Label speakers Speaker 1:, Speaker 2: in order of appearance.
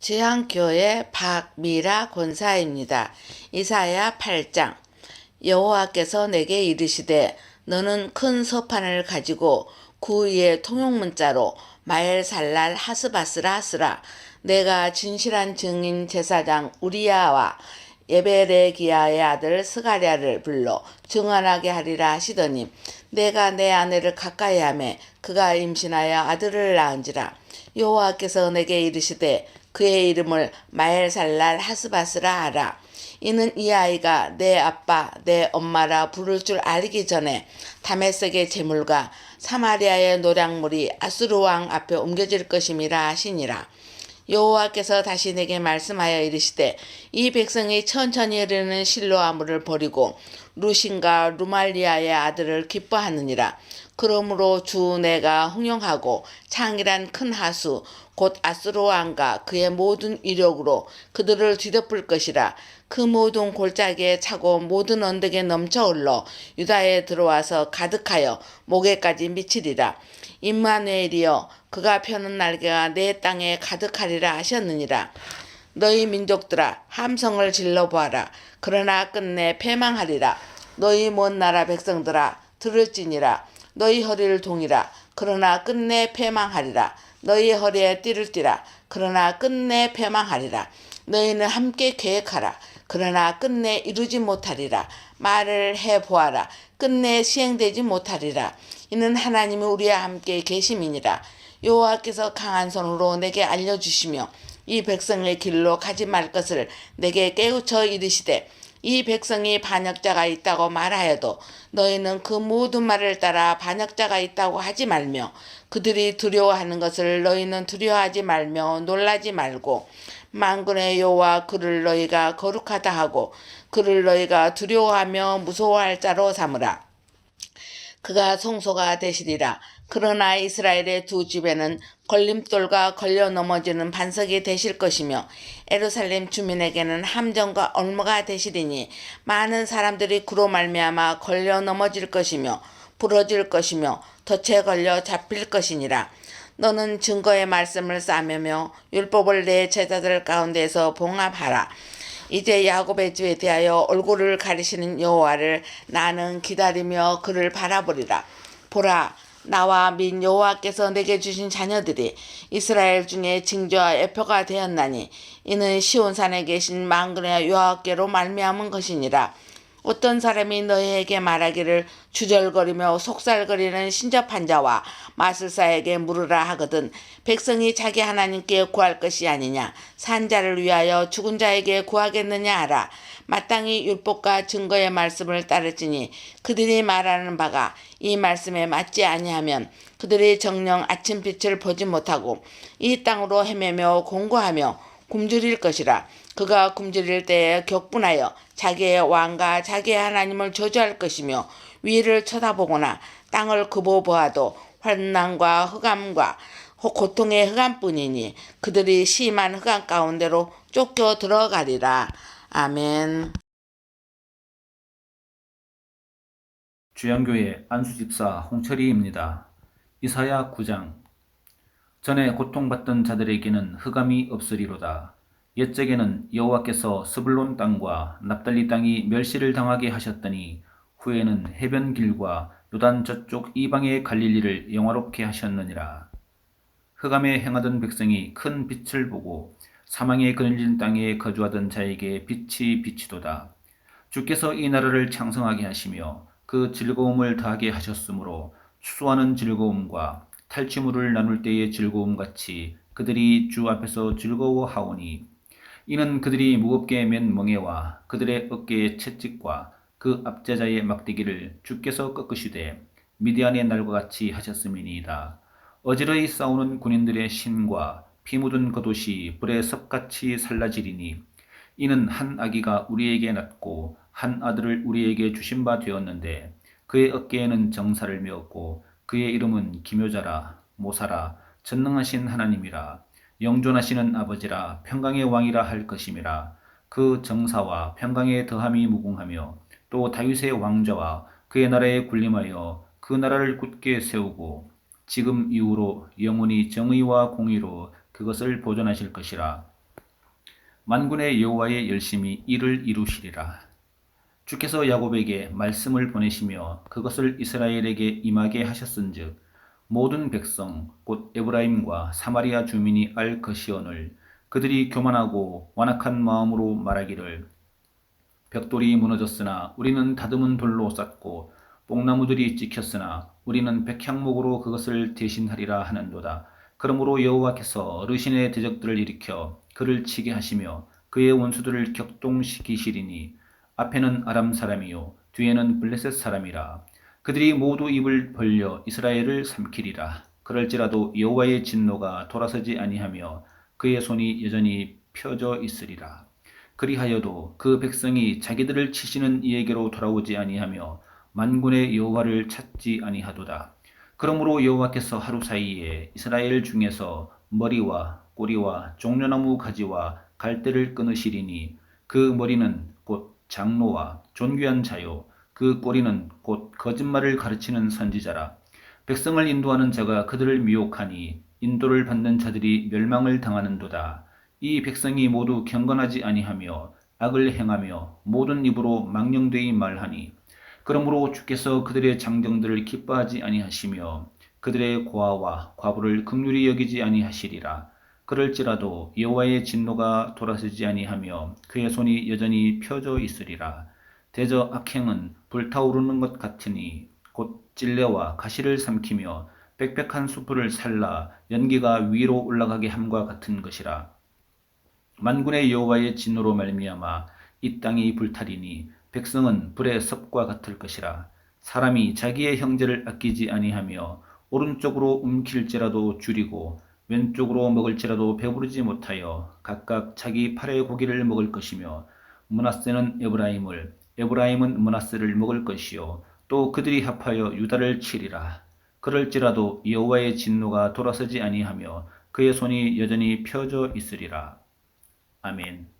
Speaker 1: 지향교회 박미라 권사입니다. 이사야 8장. 여호와께서 내게 이르시되 너는 큰 서판을 가지고 그 위에 통용문자로 마엘살랄 하스바스라 쓰라. 내가 진실한 증인 제사장 우리야와 예베레기야의 아들 스가랴를 불러 증언하게 하리라 하시더니 내가 내 아내를 가까이 하매 그가 임신하여 아들을 낳은지라. 여호와께서 내게 이르시되 그의 이름을 마엘살랄 하스바스라 하라. 이는 이 아이가 내 아빠 내 엄마라 부를 줄 알기 전에 다메섹의 재물과 사마리아의 노량물이 아수르 왕 앞에 옮겨질 것임이라 하시니라 여호와께서 다시 내게 말씀하여 이르시되 이 백성이 천천히 흐르는 실로아물을 버리고 루신과 루말리아의 아들을 기뻐하느니라. 그러므로 주 내가 흥용하고 창이란 큰 하수 곧 왕과 그의 모든 위력으로 그들을 뒤덮을 것이라. 그 모든 골짜기에 차고 모든 언덕에 넘쳐 흘러 유다에 들어와서 가득하여 목에까지 미치리라. 임마누엘이여 그가 펴는 날개가 내 땅에 가득하리라 하셨느니라. 너희 민족들아 함성을 질러 보아라. 그러나 끝내 패망하리라. 너희 먼 나라 백성들아 들을지니라. 너희 허리를 동이라. 그러나 끝내 패망하리라. 너희 허리에 띠를 띠라. 그러나 끝내 패망하리라. 너희는 함께 계획하라. 그러나 끝내 이루지 못하리라. 말을 해 보아라. 끝내 시행되지 못하리라. 이는 하나님이 우리와 함께 계심이니라 여호와께서 강한 손으로 내게 알려주시며 이 백성의 길로 가지 말 것을 내게 깨우쳐 이르시되 이 백성이 반역자가 있다고 말하여도 너희는 그 모든 말을 따라 반역자가 있다고 하지 말며 그들이 두려워하는 것을 너희는 두려워하지 말며 놀라지 말고 만군의 여호와 그를 너희가 거룩하다 하고 그를 너희가 두려워하며 무서워할 자로 삼으라. 그가 송소가 되시리라. 그러나 이스라엘의 두 집에는 걸림돌과 걸려 넘어지는 반석이 되실 것이며 에루살렘 주민에게는 함정과 얼마가 되시리니 많은 사람들이 그로 말미암아 걸려 넘어질 것이며 부러질 것이며 덫에 걸려 잡힐 것이니라. 너는 증거의 말씀을 싸매며 율법을 내 제자들 가운데서 봉합하라. 이제 야곱의 집에 대하여 얼굴을 가리시는 여호와를 나는 기다리며 그를 바라보리라. 보라, 나와 민 여호와께서 내게 주신 자녀들이 이스라엘 중에 징조와 애표가 되었나니 이는 시온산에 계신 망군의 여호와께로 말미암은 것이니라. 어떤 사람이 너희에게 말하기를 주절거리며 속살거리는 신접한 자와 마술사에게 물으라 하거든 백성이 자기 하나님께 구할 것이 아니냐? 산자를 위하여 죽은 자에게 구하겠느냐 하라. 마땅히 율법과 증거의 말씀을 따르지니 그들이 말하는 바가 이 말씀에 맞지 아니하면 그들이 정령 아침빛을 보지 못하고 이 땅으로 헤매며 공고하며 굶주릴 것이라 그가 굶주릴 때에 격분하여 자기의 왕과 자기의 하나님을 저주할 것이며 위를 쳐다보거나 땅을 굽어보아도 환난과 흑암과 고통의 흑암뿐이니 그들이 심한 흑암 가운데로 쫓겨 들어가리라. 아멘.
Speaker 2: 주양교회 안수집사 홍철이입니다. 이사야 9장 전에 고통받던 자들에게는 흑암이 없으리로다. 옛적에는 여호와께서 스불론 땅과 납달리 땅이 멸시를 당하게 하셨더니 후에는 해변 길과 요단 저쪽 이방의 갈릴리를 영화롭게 하셨느니라. 흑암에 행하던 백성이 큰 빛을 보고 사망에 그늘진 땅에 거주하던 자에게 빛이 비치도다. 주께서 이 나라를 창성하게 하시며 그 즐거움을 더하게 하셨으므로 추수하는 즐거움과 탈취물을 나눌 때의 즐거움 같이 그들이 주 앞에서 즐거워하오니 이는 그들이 무겁게 맨 멍에와 그들의 어깨의 채찍과 그 압제자의 막대기를 주께서 꺾으시되 미디안의 날과 같이 하셨음이니이다. 어지러이 싸우는 군인들의 신과 피 묻은 겉옷이 불에 섭같이 살라지리니 이는 한 아기가 우리에게 낳고 한 아들을 우리에게 주신 바 되었는데 그의 어깨에는 정사를 메었고 그의 이름은 기묘자라 모사라 전능하신 하나님이라 영존하시는 아버지라 평강의 왕이라 할 것임이라 그 정사와 평강의 더함이 무궁하며 또 다윗의 왕좌와 그의 나라에 군림하여 그 나라를 굳게 세우고 지금 이후로 영원히 정의와 공의로 그것을 보존하실 것이라 만군의 여호와의 열심히 이를 이루시리라. 주께서 야곱에게 말씀을 보내시며 그것을 이스라엘에게 임하게 하셨은즉 모든 백성 곧 에브라임과 사마리아 주민이 알 것이오늘 그들이 교만하고 완악한 마음으로 말하기를 벽돌이 무너졌으나 우리는 다듬은 돌로 쌓고 뽕나무들이 찍혔으나 우리는 백향목으로 그것을 대신하리라 하는도다. 그러므로 여호와께서 르신의 대적들을 일으켜 그를 치게 하시며 그의 원수들을 격동시키시리니 앞에는 아람 사람이요 뒤에는 블레셋 사람이라 그들이 모두 입을 벌려 이스라엘을 삼키리라. 그럴지라도 여호와의 진노가 돌아서지 아니하며 그의 손이 여전히 펴져 있으리라. 그리하여도 그 백성이 자기들을 치시는 이에게로 돌아오지 아니하며 만군의 여호와를 찾지 아니하도다. 그러므로 여호와께서 하루 사이에 이스라엘 중에서 머리와 꼬리와 종려나무 가지와 갈대를 끊으시리니 그 머리는 곧 장로와 존귀한 자요 그 꼬리는 곧 거짓말을 가르치는 선지자라. 백성을 인도하는 자가 그들을 미혹하니 인도를 받는 자들이 멸망을 당하는도다. 이 백성이 모두 경건하지 아니하며 악을 행하며 모든 입으로 망령되이 말하니 그러므로 주께서 그들의 장정들을 기뻐하지 아니하시며 그들의 고아와 과부를 극률히 여기지 아니하시리라. 그럴지라도 여호와의 진노가 돌아서지 아니하며 그의 손이 여전히 펴져 있으리라 대저 악행은 불타오르는 것 같으니 곧 찔레와 가시를 삼키며 빽빽한 숯불을 살라 연기가 위로 올라가게 함과 같은 것이라. 만군의 여호와의 진노로 말미암아 이 땅이 불타리니 백성은 불의 섭과 같을 것이라. 사람이 자기의 형제를 아끼지 아니하며 오른쪽으로 움킬지라도 줄이고 왼쪽으로 먹을지라도 배부르지 못하여 각각 자기 팔의 고기를 먹을 것이며 문하세는 에브라임을 에브라임은 문하세를 먹을 것이요. 또 그들이 합하여 유다를 치리라. 그럴지라도 여호와의 진노가 돌아서지 아니하며 그의 손이 여전히 펴져 있으리라. 아멘